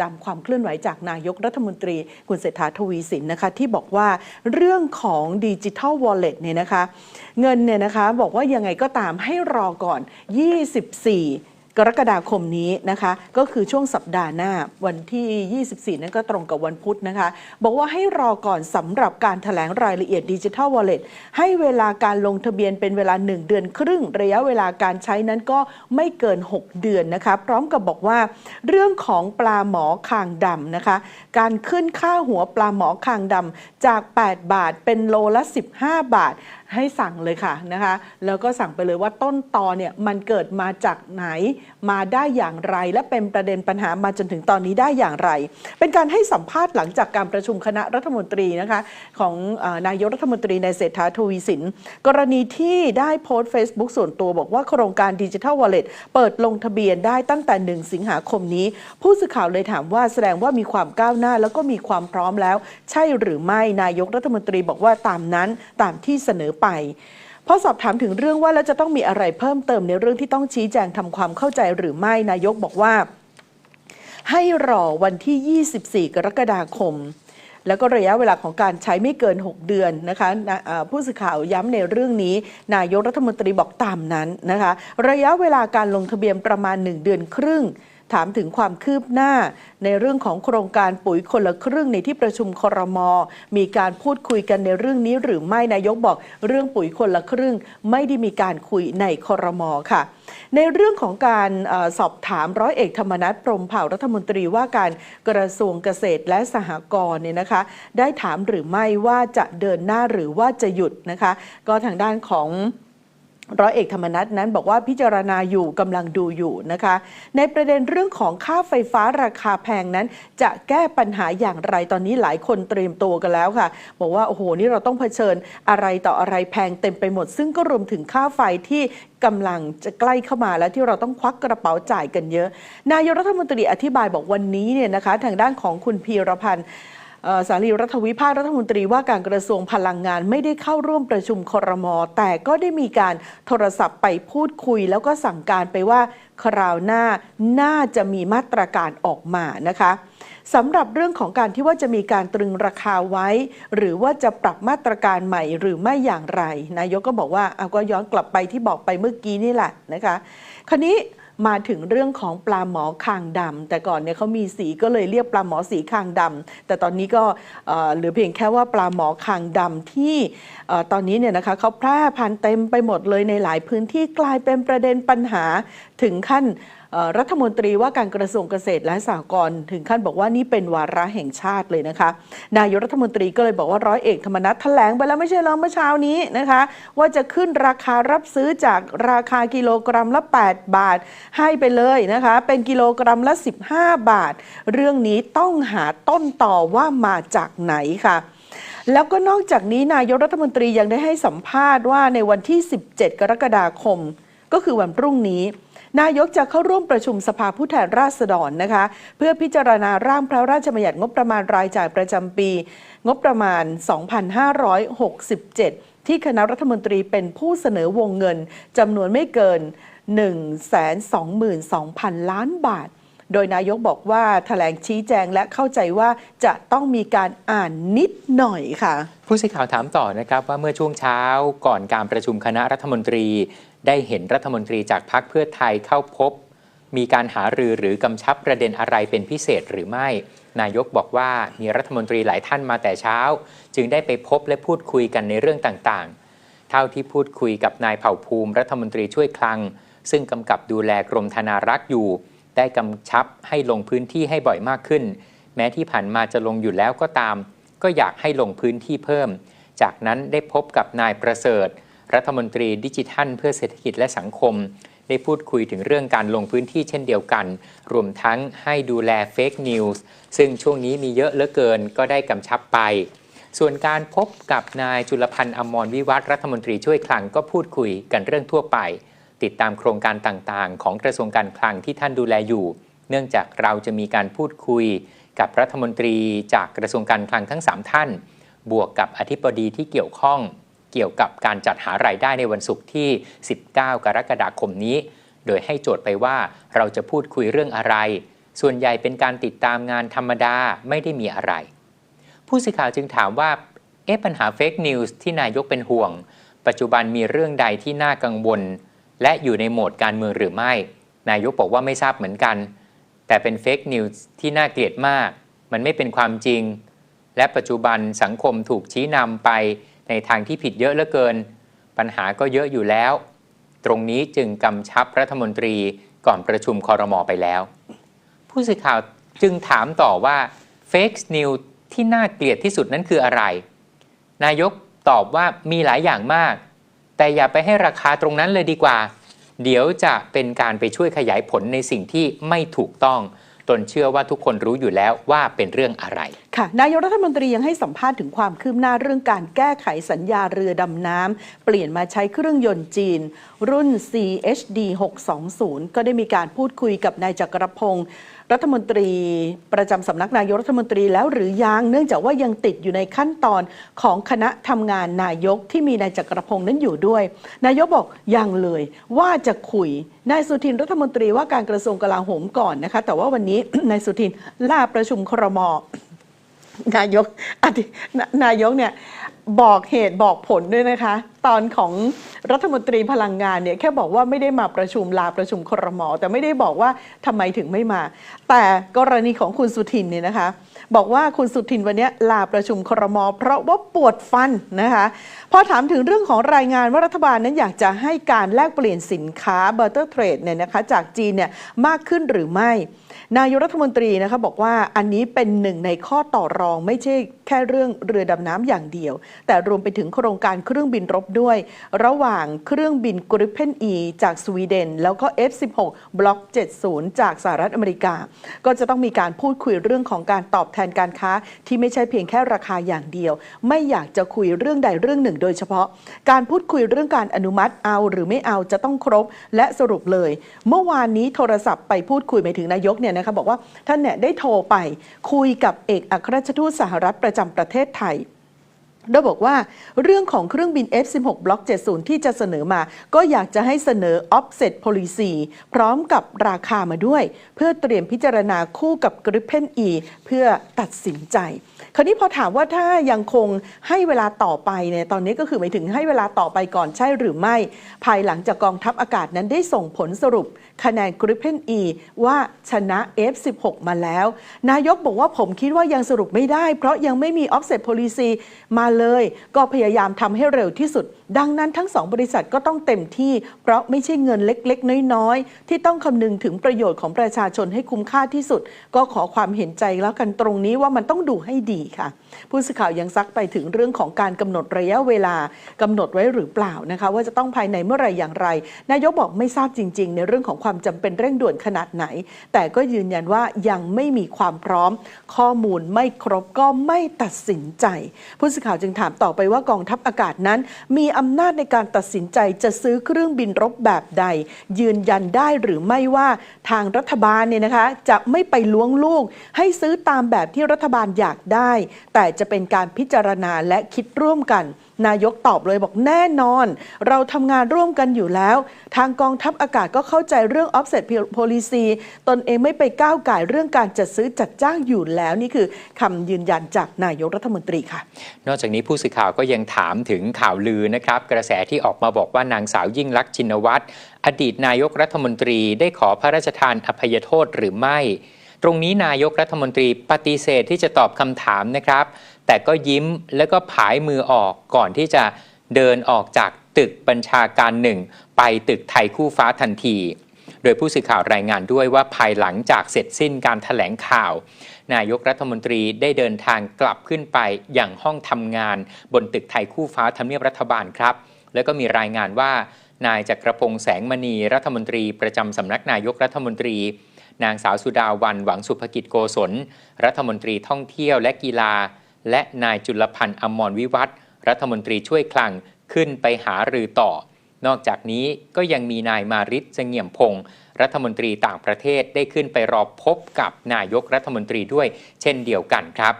ตามความเคลื่อนไหวจากนายกรัฐมนตรีคุณเศรษฐาทวีสินนะคะที่บอกว่าเรื่องของดิจิทัลวอลเล็ตเนี่ยนะคะ เงินเนี่ยนะคะบอกว่ายังไงก็ตามให้รอก่อน 24 กรกฎาคมนี้นะคะ ก็คือช่วงสัปดาห์หน้าวันที่ 24 นั้นก็ตรงกับวันพุธนะคะ บอกว่าให้รอก่อนสำหรับการถแถลงรายละเอียดดิจิทัลวอลเล็ตให้เวลาการลงทะเบียนเป็นเวลา 1 เดือนครึ่ง ระยะเวลาการใช้นั้นก็ไม่เกิน 6 เดือนนะคะ พร้อมกับบอกว่า เรื่องของปลาหมอคางดำนะคะ การขึ้นค่าหัวปลาหมอคางดำจาก 8 บาทเป็นโลละ 15 บาทให้สั่งเลยค่ะนะคะ แล้วก็สั่งไปเลยว่าต้นตอเนี่ยมันเกิดมาจากไหนมาได้อย่างไร และเป็นประเด็นปัญหามาจนถึงตอนนี้ได้อย่างไร เป็นการให้สัมภาษณ์หลังจากการประชุมคณะรัฐมนตรีนะคะของอนายกรัฐมนตรีในเศรษฐาทวีสิน กรณีที่ได้โพสต์ Facebook ส่วนตัวบอกว่าโครงการดิจิทัลวอลเล็ตเปิดลงทะเบียนได้ตั้งแต่ 1 สิงหาคมนี้ ผู้สื่อข่าวเลยถามว่าแสดงว่ามีความก้าวหน้า แล้วก็มีความพร้อมแล้ว ใช่หรือไม่นายกรัฐมนตรีบอกว่าตามนั้นตามที่เสนอไปพอสอบถามถึงเรื่องว่าแล้วจะต้องมีอะไรเพิ่มเติมในเรื่องที่ต้องชี้แจงทำความเข้าใจหรือไม่นายกบอกว่า ให้รอวันที่ 24 กรกฎาคม แล้วก็ระยะเวลาของการใช้ไม่เกิน 6 เดือนนะคะะผู้สื่อข่าวย้ำในเรื่องนี้ นายกรัฐมนตรีบอกตามนั้นนะคะ ระยะเวลาการลงทะเบียนประมาณ 1 เดือนครึ่ง ถามถึงความคืบหน้า ในเรื่องของโครงการปุ๋ยคนละครึ่งในที่ประชุมครม มีการพูดคุยกันในเรื่องนี้หรือไม่นายกบอกเรื่องปุ๋ยคนละครึ่ง ไม่ได้มีการคุยในครมค่ะ ในเรื่องของการอสอบถามร้อยเอกธรรมนัฐพรมเผ่ารัฐมนตรีว่าการกระทรวงเกษตรและสหกรณ์เนี่ยนะคะ ได้ถามหรือไม่ว่าจะเดินหน้าหรือว่าจะหยุดนะคะ ก็ทางด้านของ ร้อยเอกธรรมนัฐนั้นบอกว่าพิจารณาอยู่กำลังดูอยู่นะคะ ในประเด็นเรื่องของค่าไฟฟ้าราคาแพงนั้น จะแก้ปัญหาอย่างไรตอนนี้หลายคนเตรียมตัวกันแล้วค่ะ บอกว่าโอ้โหนี่เราต้องเผชิญอะไรต่ออะไรแพงเต็มไปหมด ซึ่งก็รวมถึงค่าไฟที่กำลังจะใกล้เข้ามาแล้วที่เราต้องควักกระเป๋าจ่ายกันเยอะ นายกรัฐมนตรีอธิบายบอกวันนี้เนี่ยนะคะ ทางด้านของคุณพีรพันธ์ สารีรัฐวิภาครัฐมนตรีว่าการกระทรวงพลังงานไม่ได้เข้าร่วมประชุมครม แต่ก็ได้มีการโทรศัพท์ไปพูดคุย แล้วก็สั่งการไปว่าคราวหน้าน่าจะมีมาตรการออกมานะคะสำหรับเรื่องของการที่ว่าจะมีการตรึงราคาไว้ หรือว่าจะปรับมาตรการใหม่หรือไม่อย่างไร นายกก็บอกว่าเอาก็ย้อนกลับไปที่บอกไปเมื่อกี้นี่แหละนะคะ คราวนี้ มาถึงเรื่องของปลาหมอคางดำแต่ก่อนเนี่ยเขามีสีก็เลยเรียกปลาหมอสีคางดำแต่ตอนนี้ก็เหลือเพียงแค่ว่าปลาหมอคางดำที่ตอนนี้เนี่ยนะคะเขาแพร่พันธุ์เต็มไปหมดเลยในหลายพื้นที่กลายเป็นประเด็นปัญหาถึงขั้น รัฐมนตรีว่าการกระทรวงเกษตรและสหกรณ์ถึงขั้นบอกว่านี่เป็นวาระแห่งชาติเลยนะคะ นายกรัฐมนตรีก็เลยบอกว่าร้อยเอกธรรมนัฐแถลงไปแล้วไม่ใช่เหรอเมื่อเช้านี้นะคะ ว่าจะขึ้นราคารับซื้อจากราคากิโลกรัมละ 8 บาท ให้ไปเลยนะคะ เป็นกิโลกรัมละ 15 บาท เรื่องนี้ต้องหาต้นต่อว่ามาจากไหนค่ะแล้วก็นอกจากนี้นายกรัฐมนตรียังได้ให้สัมภาษณ์ว่าในวันที่ 17 กรกฎาคม ก็คือวันพรุ่งนี้ นายกจะเข้าร่วมประชุมสภาผู้แทนราษฎรนะคะ เพื่อพิจารณาร่างพระราชบัญญัติงบประมาณรายจ่ายประจำปี งบประมาณ 2567 ที่คณะรัฐมนตรีเป็นผู้เสนอวงเงินจำนวนไม่เกิน 122,000 ล้านบาทโดยนายกบอกว่าแถลงชี้แจงและเข้าใจว่าจะต้องมีการอ่านนิดหน่อยค่ะ ผู้สื่อข่าวถามต่อนะครับว่าเมื่อช่วงเช้าก่อนการประชุมคณะรัฐมนตรี ได้เห็นรัฐมนตรีจากพรรคเพื่อไทยเข้าพบ มีการหารือหรือกำชับประเด็นอะไรเป็นพิเศษหรือไม่ นายกบอกว่ามีรัฐมนตรีหลายท่านมาแต่เช้า จึงได้ไปพบและพูดคุยกันในเรื่องต่างๆ เท่าที่พูดคุยกับนายเผ่าภูมิ รัฐมนตรีช่วยคลัง ซึ่งกำกับดูแลกรมธนารักษ์อยู่ ได้กำชับให้ลงพื้นที่ให้บ่อยมากขึ้น แม้ที่ผ่านมาจะลงอยู่แล้วก็ตาม ก็อยากให้ลงพื้นที่เพิ่ม จากนั้นได้พบกับนายประเสริฐ รัฐมนตรีดิจิทัล เพื่อเศรษฐกิจและสังคม ได้พูดคุยถึงเรื่องการลงพื้นที่เช่นเดียวกัน รวมทั้งให้ดูแลเฟกนิวส์ซึ่งช่วงนี้มีเยอะเหลือเกินก็ได้กำชับไป ส่วนการพบกับนายจุลพันธ์อมรวิวัฒรัฐมนตรีช่วยคลังก็พูดคุยกันเรื่องทั่วไป ติดตามโครงการต่างๆ ของกระทรวงการคลังที่ท่านดูแลอยู่ เนื่องจากเราจะมีการพูดคุยกับรัฐมนตรีจากกระทรวงการคลังทั้ง 3 ท่าน บวกกับอธิบดีที่เกี่ยวข้อง เกี่ยวกับการจัดหารายได้ในวันศุกร์ที่ 19 กรกฎาคมนี้ โดยให้โจทย์ไปว่าเราจะพูดคุยเรื่องอะไร ส่วนใหญ่เป็นการติดตามงานธรรมดาไม่ได้มีอะไร ผู้สื่อข่าวจึงถามว่า เอ๊ะปัญหาเฟกนิวส์ที่นายกเป็นห่วง ปัจจุบันมีเรื่องใดที่น่ากังวล และอยู่ในโหมดการเมืองหรือไม่ นายกบอกว่าไม่ทราบเหมือนกัน แต่เป็นเฟกนิวส์ที่น่าเกลียดมาก มันไม่เป็นความจริง และปัจจุบันสังคมถูกชี้นำไป ในทางที่ผิดเยอะเหลือเกิน ปัญหาก็เยอะอยู่แล้ว ตรงนี้จึงกำชับรัฐมนตรีก่อนประชุมคอรมอไปแล้ว ผู้สื่อข่าวจึงถามต่อว่าเฟกนิวที่น่าเกลียดที่สุดนั้นคืออะไร นายกตอบว่ามีหลายอย่างมาก แต่อย่าไปให้ราคาตรงนั้นเลยดีกว่า เดี๋ยวจะเป็นการไปช่วยขยายผลในสิ่งที่ไม่ถูกต้อง ตนเชื่อว่าทุกคนรู้อยู่แล้วว่าเป็นเรื่องอะไร ค่ะนายกรัฐมนตรียังให้สัมภาษณ์ถึงความคืบหน้าเรื่องการแก้ไขสัญญาเรือดำน้ำ เปลี่ยนมาใช้เครื่องยนต์จีน รุ่น CHD 620 ก็ได้มีการพูดคุยกับนายจักรพงศ์รัฐมนตรีประจำสำนักนายกรัฐมนตรีแล้วหรือยังเนื่องจากว่ายังติดอยู่ในขั้นตอนของคณะทำงานนายกที่มีนายจักรพงศ์นั้นอยู่ด้วย นายกบอกยังเลยว่าจะคุยนายสุทินรัฐมนตรีว่าการกระทรวงกลาโหมก่อนนะคะ แต่ว่าวันนี้นายสุทินลาประชุมครม นายกอดีตนายกเนี่ยบอกเหตุบอกผลด้วยนะคะ ตอนของรัฐมนตรีพลังงานเนี่ยแค่บอกว่าไม่ได้มาประชุมลาประชุมครมแต่ไม่ได้บอกว่าทำไมถึงไม่มา แต่กรณีของคุณสุทินเนี่ยนะคะ บอกว่าคุณสุทินวันนี้ลาประชุมครม เพราะว่าปวดฟันนะคะพอถามถึงเรื่องของรายงานว่ารัฐบาลนั้นอยากจะให้การแลกเปลี่ยนสินค้า barter trade เนี่ยนะคะจากจีนเนี่ยมากขึ้นหรือไม่ นายกรัฐมนตรีนะคะบอกว่าอันนี้เป็นหนึ่งในข้อต่อรองไม่ใช่แค่เรื่องเรือดำน้ำอย่างเดียวแต่รวมไปถึงโครงการเครื่องบินรบด้วย ระหว่างเครื่องบิน Gripen E จากสวีเดน แล้วก็ F16 Block 70 จากสหรัฐอเมริกา ก็จะต้องมีการพูดคุยเรื่องของการตอบแทนการค้า ที่ไม่ใช่เพียงแค่ราคาอย่างเดียว ไม่อยากจะคุยเรื่องใดเรื่องหนึ่ง โดยเฉพาะ การพูดคุยเรื่องการอนุมัติเอาหรือไม่เอาจะต้องครบและสรุปเลย เมื่อวานนี้โทรศัพท์ไปพูดคุยหมายถึงนายกเนี่ยนะคะบอกว่าท่านเนี่ยได้โทรไปคุยกับเอกอัครราชทูตสหรัฐประจำประเทศไทย โดยบอกว่าเรื่องของเครื่องบิน F16 Block 70 ที่จะเสนอมา ก็อยากจะให้เสนอ offset policy พร้อมกับราคามาด้วย เพื่อเตรียมพิจารณาคู่กับ Gripen E เพื่อตัดสินใจ คราวนี้พอถามว่าถ้ายังคงให้เวลาต่อไปเนี่ยตอนนี้ก็คือหมายถึงให้เวลาต่อไปก่อนใช่หรือไม่ ภายหลังจากกองทัพอากาศนั้นได้ส่งผลสรุป คะแนน Gripen E ว่าชนะ F16 มาแล้ว นายกบอกว่าผมคิดว่ายังสรุปไม่ได้ เพราะยังไม่มี offset policy มาเลย ก็พยายามทำให้เร็วที่สุด ดังนั้นทั้งสองบริษัทก็ต้องเต็มที่ เพราะไม่ใช่เงินเล็กๆ น้อยๆ ที่ต้องคำนึงถึงประโยชน์ของประชาชนให้คุ้มค่าที่สุด ก็ขอความเห็นใจแล้วกันตรงนี้ว่ามันต้องดูให้ดีค่ะ ผู้สื่อข่าวยังซักไปถึงเรื่องของการกำหนดระยะเวลากำหนดไว้หรือเปล่านะคะ ว่าจะต้องภายในเมื่อไหรอย่างไร นายกบอกไม่ทราบจริง ๆ ในเรื่องของความจำเป็นเร่งด่วนขนาดไหน แต่ก็ยืนยันว่ายังไม่มีความพร้อม ข้อมูลไม่ครบก็ไม่ตัดสินใจผู้สื่อข่าวจึงถามต่อไปว่ากองทัพอากาศนั้น มีอำนาจในการตัดสินใจจะซื้อเครื่องบินรบแบบใด ยืนยันได้หรือไม่ว่าทางรัฐบาลเนี่ยนะคะ จะไม่ไปล้วงลูก ให้ซื้อตามแบบที่รัฐบาลอยากได้ แต่จะเป็นการพิจารณาและคิดร่วมกันนายกตอบเลยบอกแน่นอน เราทำงานร่วมกันอยู่แล้ว ทางกองทัพอากาศก็เข้าใจเรื่อง offset policy ตนเองไม่ไปก้าวไก่เรื่องการจัดซื้อจัดจ้างอยู่แล้ว นี่คือคำยืนยันจากนายกรัฐมนตรีค่ะ นอกจากนี้ผู้สื่อข่าวก็ยังถามถึงข่าวลือนะครับ กระแสที่ออกมาบอกว่านางสาวยิ่งลักษณ์ชินวัตรอดีตนายกรัฐมนตรีได้ขอพระราชทานอภัยโทษหรือไม่ ตรงนี้นายกรัฐมนตรีปฏิเสธที่จะตอบคำถามนะครับ แต่ก็ยิ้มแล้วก็ผายมือออกก่อนที่จะเดินออกจากตึกบัญชาการหนึ่งไปตึกไทยคู่ฟ้าทันที โดยผู้สื่อข่าวรายงานด้วยว่าภายหลังจากเสร็จสิ้นการถแถลงข่าว นายกรัฐมนตรีได้เดินทางกลับขึ้นไปอย่างห้องทำงาน บนตึกไทยคู่ฟ้าทำเนียบรัฐบาลครับ แล้วก็มีรายงานว่านายจักรพงษ์แสงมณีรัฐมนตรีประจำสำนักนายกรัฐมนตรี นางสาวสุดาวันหวังสุภกิจโกศลรัฐมนตรีท่องเที่ยวและกีฬา และนายจุลพันธ์อมรวิวัฒรัฐมนตรีช่วยคลังขึ้นไปหารือต่อ นอกจากนี้ก็ยังมีนายมาริศเสงี่ยมพงศ์รัฐมนตรีต่างประเทศได้ขึ้นไปรอพบกับนายกรัฐมนตรีด้วยเช่นเดียวกันครับ